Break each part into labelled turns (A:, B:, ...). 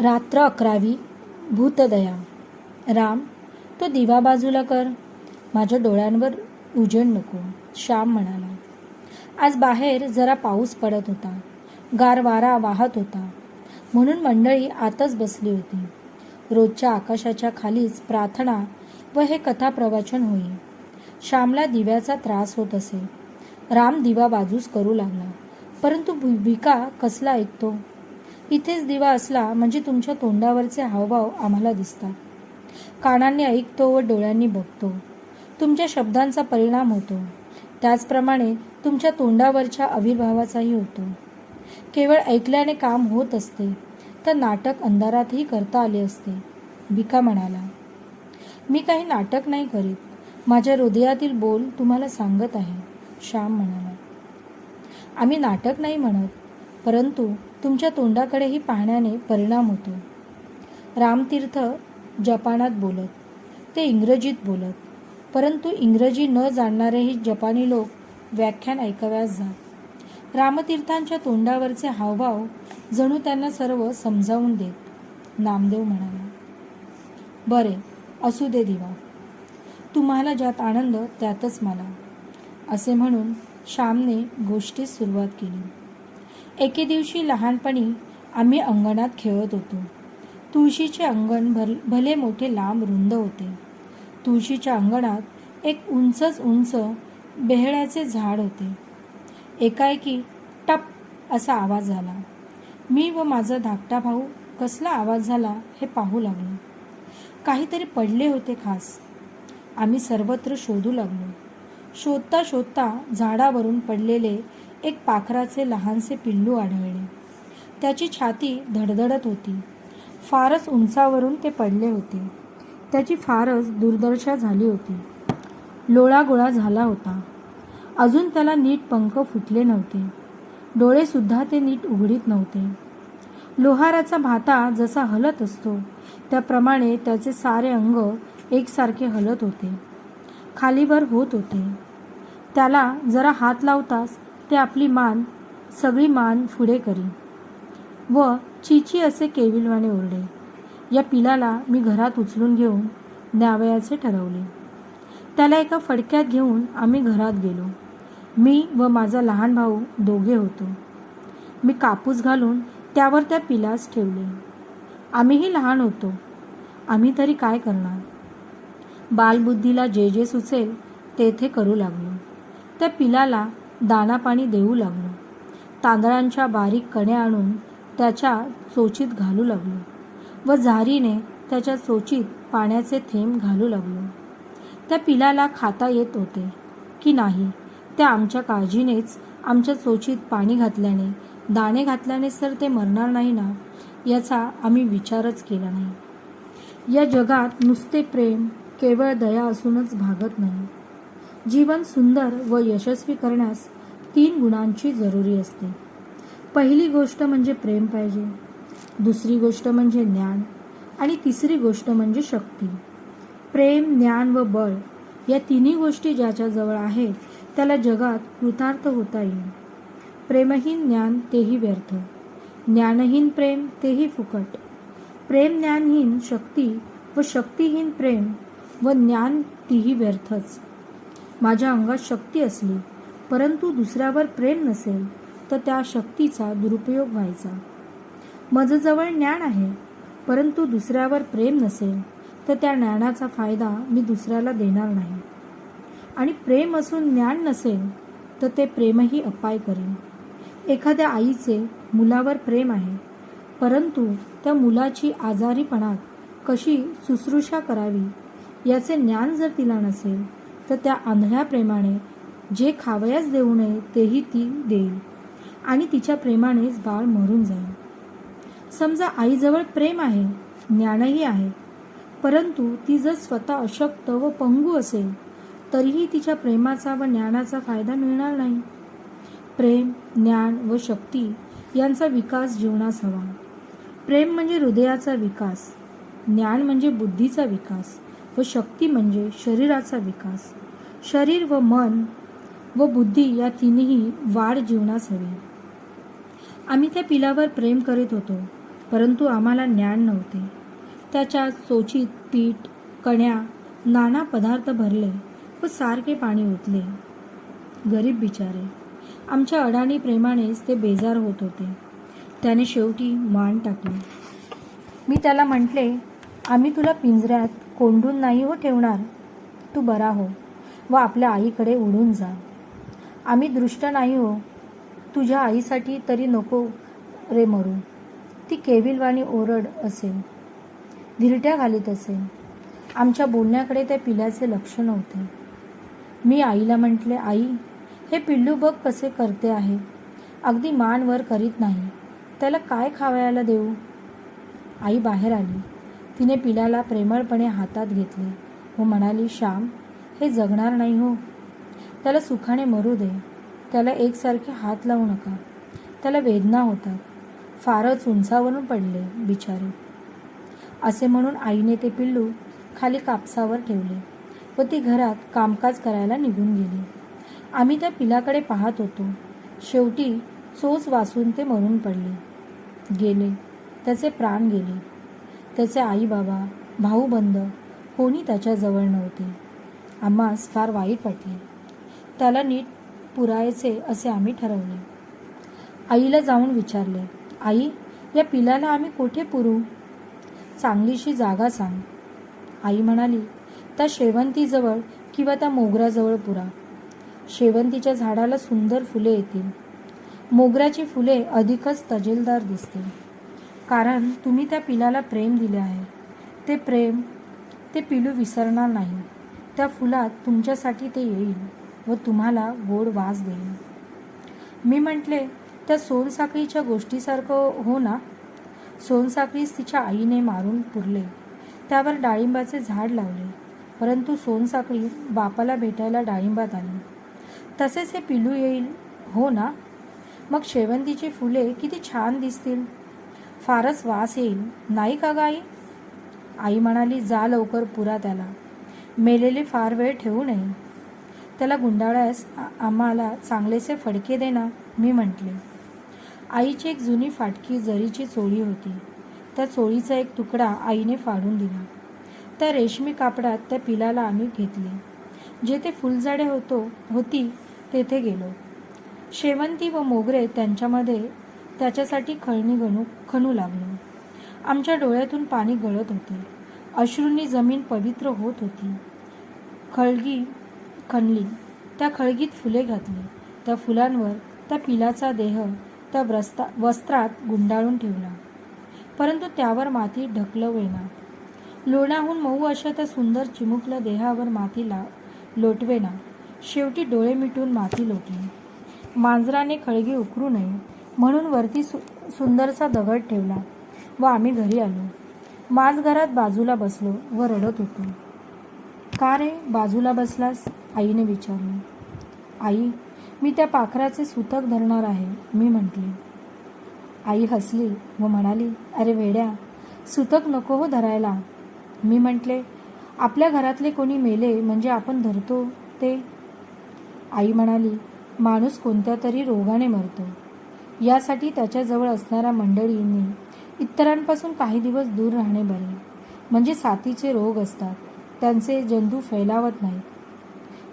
A: रात्र अकरावी भूतदया. राम तो दिवा बाजूला कर. माझ्या डोळ्यांवर उजेड नको श्याम म्हणाला. आज बाहेर जरा पाऊस पडत होता. गार वारा वाहत होता. म्हणून मंडळी आतच बसली होती. रोजच्या आकाशाच्या खालीच प्रार्थना व हे कथा प्रवचन होई श्यामला दिव्याचा त्रास होत असे. राम दिवा बाजूस करू लागला. परंतु भूमिका कसला ऐकतो? इथेच दिवा असला म्हणजे तुमच्या तोंडावरचे हावभाव आम्हाला दिसतात. कानांनी ऐकतो व डोळ्यांनी बघतो. तुमच्या शब्दांचा परिणाम होतो. त्याचप्रमाणे तुमच्या तोंडावरच्या आविर्भावाचाही होतो. केवळ ऐकल्याने काम होत असते तर नाटक अंधारातही करता आले असते भिका म्हणाला. मी काही नाटक नाही करीत. माझ्या हृदयातील बोल तुम्हाला सांगत आहे श्याम म्हणाला. आम्ही नाटक नाही म्हणत परंतु तुमच्या तोंडाकडेही पाहण्याने परिणाम होतो. रामतीर्थ जपानात बोलत ते इंग्रजीत बोलत परंतु इंग्रजी न जाणणारेही जपानी लोक व्याख्यान ऐकाव्यास जात. रामतीर्थांच्या तोंडावरचे हावभाव जणू त्यांना सर्व समजावून देत नामदेव म्हणाला बरे असू दे दिवा. तुम्हाला ज्यात आनंद त्यातच मला असे म्हणून श्यामने गोष्टीस सुरुवात केली. एके दिवशी लहानपणी आम्ही अंगणात खेळत होतो. तुळशीचे अंगण भर भले मोठे लांब रुंद होते. तुळशीच्या अंगणात एक उंचच उंच बेहळ्याचे झाड होते. एकाएकी टप असा आवाज झाला. मी व माझा धाकटा भाऊ कसला आवाज झाला हे पाहू लागलो. काहीतरी पडले होते खास. आम्ही सर्वत्र शोधू लागलो. शोधता शोधता झाडावरून पडलेले एक पाखराचे लहानसे पिल्लू आढळले. त्याची छाती धडधडत होती. फारच उंचावरून ते पडले होते. त्याची फारच दुर्दशा झाली होती. लोळागोळा झाला होता. अजून त्याला नीट पंख फुटले नव्हते. डोळेसुद्धा ते नीट उघडीत नव्हते. लोहाराचा भाता जसा हलत असतो त्याप्रमाणे त्याचे सारे अंग एकसारखे हलत होते. खालीवर होत होते. त्याला जरा हात लावताच ते आपली मान सगळी मान पुढे करी व चिची असे केविलवाने ओरडे. या पिलाला मी घरात उचलून घेऊन न्यावयाचे ठरवले. त्याला एका फडक्यात घेऊन आम्ही घरात गेलो. मी व माझा लहान भाऊ दोघे होतो. मी कापूस घालून त्यावर त्या पिलास ठेवले. आम्हीही लहान होतो. आम्ही तरी काय करणार? बालबुद्धीला जे जे सुचेल तेथे करू लागलो. त्या पिलाला दाणापाणी देऊ लागलो. तांदळांच्या बारीक कण्या आणून त्याच्या चोचीत घालू लागलो व झारीने त्याच्या चोचीत पाण्याचे थेंब घालू लागलो. त्या पिलाला खाता येत होते की नाही त्या आमच्या काळजीनेच आमच्या चोचीत पाणी घातल्याने दाणे घातल्याने तर ते मरणार नाही ना याचा आम्ही विचारच केला नाही. या जगात नुसते प्रेम केवळ दया असूनच भागत नाही. जीवन सुंदर व यशस्वी करण्यास तीन गुणांची जरुरी असते. पहिली गोष्ट म्हणजे प्रेम पाहिजे. दुसरी गोष्ट म्हणजे ज्ञान आणि तिसरी गोष्ट म्हणजे शक्ती. प्रेम ज्ञान व बळ या तिन्ही गोष्टी ज्याच्याजवळ आहेत त्याला जगात कृतार्थ होता येईल. प्रेमहीन ज्ञान तेही व्यर्थ. ज्ञानहीन प्रेम तेही फुकट. प्रेम ज्ञानहीन शक्ती व शक्तीहीन प्रेम व ज्ञान तीही व्यर्थच. माझ्या अंगात शक्ती असली परंतु दुसऱ्यावर प्रेम नसेल तर त्या शक्तीचा दुरुपयोग व्हायचा. माझं ज्ञान आहे परंतु दुसऱ्यावर प्रेम नसेल तर त्या ज्ञानाचा फायदा मी दुसऱ्याला देणार नाही. आणि प्रेम असून ज्ञान नसेल तर ते प्रेमही अपाय करेल. एखाद्या आईचे मुलावर प्रेम आहे परंतु त्या मुलाची आजारीपणात कशी शुश्रूषा करावी याचे ज्ञान जर तिला नसेल तर त्या आंधळ्या प्रेमाने जे खावयास देऊ नये तेही ती देईल. आणि तिच्या प्रेमानेच बाळ मरून जाईल. समजा आईजवळ प्रेम आहे ज्ञानही आहे परंतु ती जर स्वतः अशक्त व पंगू असेल तरीही तिच्या प्रेमाचा व ज्ञानाचा फायदा मिळणार नाही. प्रेम ज्ञान व शक्ती यांचा विकास जीवनास हवा. प्रेम म्हणजे हृदयाचा विकास ज्ञान म्हणजे बुद्धीचा विकास. व शक्ती म्हणजे शरीराचा विकास. शरीर व मन व बुद्धी या तिन्ही वाढ जीवनास हवी. आम्ही त्या पिलावर प्रेम करीत होतो परंतु आम्हाला ज्ञान नव्हते. त्याच्या चोचीत पीठ कण्या नाना पदार्थ भरले व सारखे पाणी ओतले. गरीब बिचारे आमच्या अडाणी प्रेमानेच ते बेजार होत होते. त्याने शेवटी मान टाकली. मी त्याला म्हटले आम्ही तुला पिंजऱ्यात कोंडून नाही हो ठेवणार. तू बरा हो व आपल्या आईकडे उडून जा. आम्ही दृष्ट नाही हो. तुझ्या आईसाठी तरी नको रे मरू. ती केविलवाणी ओरड असेल. धिरट्या घालीत असेल. आमच्या बोलण्याकडे त्या पिल्याचे लक्ष नव्हते. मी आईला म्हटले आई हे पिल्लू बघ कसे करते आहे. अगदी मान वर करीत नाही. त्याला काय खावयाला देऊ? आई बाहेर आली. तिने पिलाला प्रेमळपणे हातात घेतले. हो म्हणाली श्याम हे जगणार नाही हो. त्याला सुखाने मरू दे. त्याला एकसारखे हात लावू नका. त्याला वेदना होतात. फारच उंचावरून पडले बिचारे. असे म्हणून आईने ते पिल्लू खाली कापसावर ठेवले व ती घरात कामकाज करायला निघून गेली. आम्ही त्या पिलाकडे पाहत होतो. शेवटी चोच वाचून ते मरून पडले. गेले. त्याचे प्राण गेले. त्याचे आई बाबा कोणी त्याच्याजवळ नव्हते. आम्हास फार वाईट वाटले. त्याला नीट पुरायचे असे आम्ही ठरवले. आईला जाऊन विचारले आई या पिलाला आम्ही कुठे पुरू? चांगलीशी जागा सांग. आई म्हणाली त्या शेवंतीजवळ किंवा त्या मोगऱ्याजवळ पुरा. शेवंतीच्या झाडाला सुंदर फुले येतील. मोगऱ्याची फुले अधिकच तजेलदार दिसतील. कारण तुम्ही त्या पिलाला प्रेम दिले आहे. ते प्रेम ते पिलू विसरणार नाही. त्या फुलात तुमच्यासाठी ते येईल व तुम्हाला गोड वास देईल. मी म्हटले त्या सोनसाखळीच्या गोष्टीसारखं हो ना? सोनसाखळीस तिच्या आईने मारून पुरले. त्यावर डाळिंबाचे झाड लावले. परंतु सोनसाखळी बापाला भेटायला डाळिंबात आली. तसेच हे पिलू येईल हो ना? मग शेवंतीची फुले किती छान दिसतील. फारच वास येईल. नाही का गाई? आई म्हणाली जा लवकर पुरा त्याला. मेलेले फार वेळ ठेवू नये. त्याला गुंडाळ्यास आम्हाला चांगलेसे फडके दे ना मी म्हटले. आईची एक जुनी फाटकी जरीची चोळी होती. त्या चोळीचा एक तुकडा आईने फाडून दिला. त्या रेशमी कापडात त्या पिलाला आम्ही घेतले. जेथे फुलझाडे होतो होती तेथे गेलो. शेवंती व मोगरे त्यांच्यामध्ये त्याच्यासाठी खळणी गणू खणू लागलो. आमच्या डोळ्यातून पाणी गळत होते. अश्रूंनी जमीन पवित्र होत होती. खळगी खणली. त्या खळगीत फुले घातली. त्या फुलांवर त्या पिलाचा देह त्या व्रस्ता वस्त्रात गुंडाळून ठेवला. परंतु त्यावर माती ढकलवेना लोण्याहून मऊ अशा त्या सुंदर चिमुकल्या देहावर माती ला लोटवेना. शेवटी डोळे मिटून माती लोटली. मांजराने खळगी उकरू नये. म्हणून वरती सु सुंदरसा दगड ठेवला व आम्ही घरी आलो. माझ घरात बाजूला बसलो व रडत होतो. का रे बाजूला बसलास? आईने विचारले. आई मी त्या पाखराचे सुतक धरणार आहे मी म्हटले. आई हसली व म्हणाली अरे वेड्या सुतक नको हो धरायला. मी म्हटले आपल्या घरातले कोणी मेले म्हणजे आपण धरतो ते? आई म्हणाली माणूस कोणत्या तरी रोगाने मरतो. यासाठी त्याच्याजवळ असणाऱ्या मंडळींनी इतरांपासून काही दिवस दूर राहणे बरे. म्हणजे साथीचे रोग असतात. त्यांचे जंतू फैलावत नाहीत.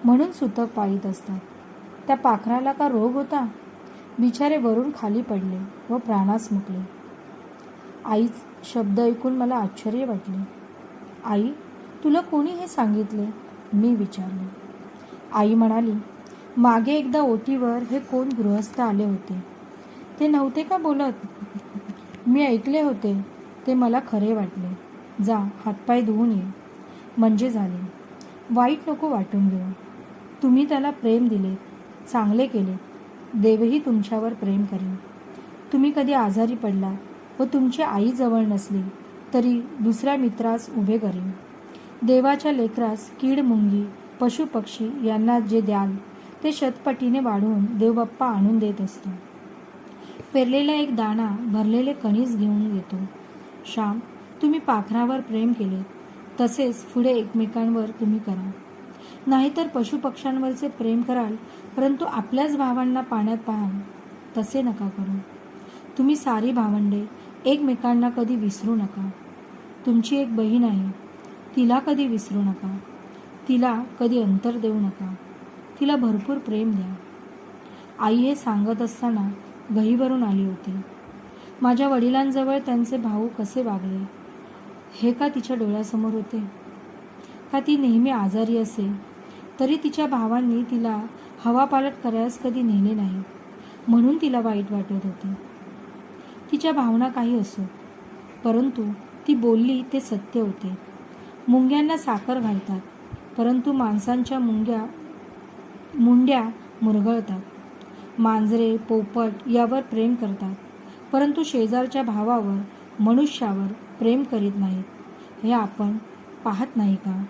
A: म्हणून सुतक पाळीत असतात. त्या पाखराला का रोग होता? बिचारे वरून खाली पडले व प्राणास मुकले. आईच शब्द ऐकून मला आश्चर्य वाटले. आई तुला कोणी हे सांगितले? मी विचारले. आई म्हणाली मागे एकदा ओटीवर हे कोण गृहस्थ आले होते? ते नव्हते का बोलत? मी ऐकले होते. ते मला खरे वाटले. जा हातपाय धुवून ये. म्हणजे झाले. वाईट नको वाटून घेऊ. तुम्ही त्याला प्रेम दिले. चांगले केले. देवही तुमच्यावर प्रेम करेन तुम्ही कधी आजारी पडला व तुमची आई जवळ नसली तरी दुसऱ्या मित्रास उभे करेन देवाच्या लेकरास कीड मुंगी पशुपक्षी यांना जे द्याल ते शतपटीने वाढवून देवबाप्पा आणून देत असतो. पेरलेला एक दाणा भरलेले कणीस घेऊन येतो. श्याम तुम्ही पाखरावर प्रेम केले. तसेच पुढे एकमेकांवर तुम्ही करा. नाहीतर पशुपक्ष्यांवरचे प्रेम कराल परंतु आपल्याच भावांना पाण्यात पाहाल तसे नका करू. तुम्ही सारी भावंडे एकमेकांना कधी विसरू नका. तुमची एक बहीण आहे. तिला कधी विसरू नका. तिला कधी अंतर देऊ नका. तिला भरपूर प्रेम द्या. आई हे सांगत असताना गहीवरून आली होती. माझ्या वडिलांजवळ त्यांचे भाऊ कसे वागले? हे का तिच्या डोळ्यासमोर होते? का ती नेहमी आजारी असे? तरी तिच्या भावांनी तिला हवापालट करायस कधी नेले नाही म्हणून तिला वाईट वाटत होते. तिच्या भावना काही असो परंतु ती बोलली ते सत्य होते. मुंग्यांना साखर घालतात परंतु माणसांच्या मुंग्या मुंड्या मुरगळतात. मांजरे पोपट यावर प्रेम करतात. परंतु शेजारच्या भावावर मनुष्यावर प्रेम करीत नाहीत. हे आपण पाहत नाही का?